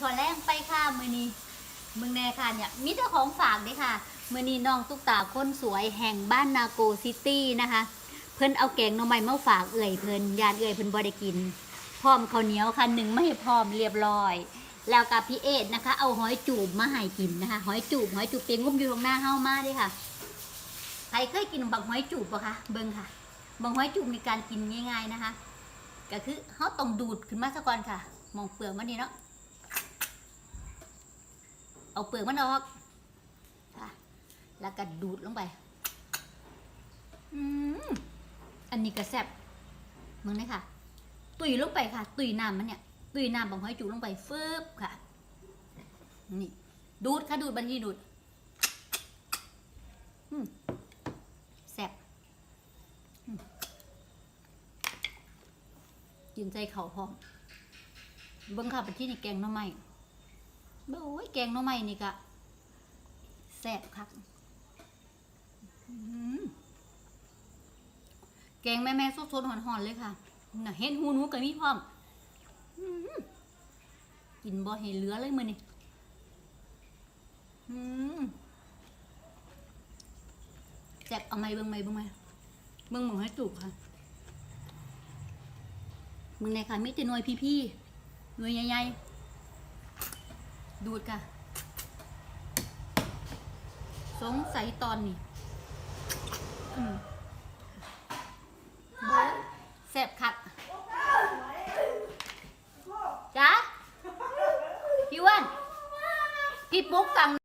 ข้าวแรงไปค่ะมือนี้เมืองแน่ค่ะเนี่ยมีแต่ของฝากเด้ค่ะมือนี้น้องตุ๊กตาคนสวยแห่งบ้านนาโกซิตี้นะคะ เพิ่นเอาแกงหน่อไม้มาฝากเอื่อยเพิ่นยานเอื่อยเพิ่นบ่ได้กิน พร้อมข้าวเหนียวค่ะหนึ่งไม่ให้พร้อมเรียบร้อย แล้วกับพี่เอดนะคะ เอาหอยจูบมาให้กินนะคะหอยจูบหอยจูบเตียงงุ้มอยู่ตรงหน้าเฮามาเด้ค่ะใครเคยกินบักหอยจูบปะคะเบิ่งค่ะบักหอยจูบมีการกินง่าย ๆนะคะ ก็คือเขาต้องดูดขึ้นมาซะก่อนค่ะ มองเปลือกมันนี่เนาะ เอาเปลือกมันออกค่ะแล้วก็ดูดลงไปอืมอันนี้ก็แซ่บมึงนี่ค่ะ ตุยลงไปค่ะ ตุยน้ำมันเนี่ย ตุยน้ำบังหอยจูลงไปฟึบค่ะ นี่ ดูดค่ะดูดบันทีดูดอืมแซ่บกินใจเขาพร้อมเบิ้งค่ะไปที่นี่แกงน่อไม้ อ้ยแกงหน่อไม้นี่กะแซ่บคักแกงแม่แม่ๆสดๆหอนๆเลยค่ะน่ะเห็นหูหนูกับมีพร้อมกินบ่ให้เหลือเลยมือนี่แซ่บเอาไหมเบิ้งไหมเบิ้งไหมเบิ้งหมูให้จุกค่ะมึงในค่ะมิแต่หน่วยพี่ๆหน่วยใหญ่ๆ ดูดค่ะ สงสัยตอนนี้เสบขัดจ้าพี่วันพี่ปุ๊กสั่ง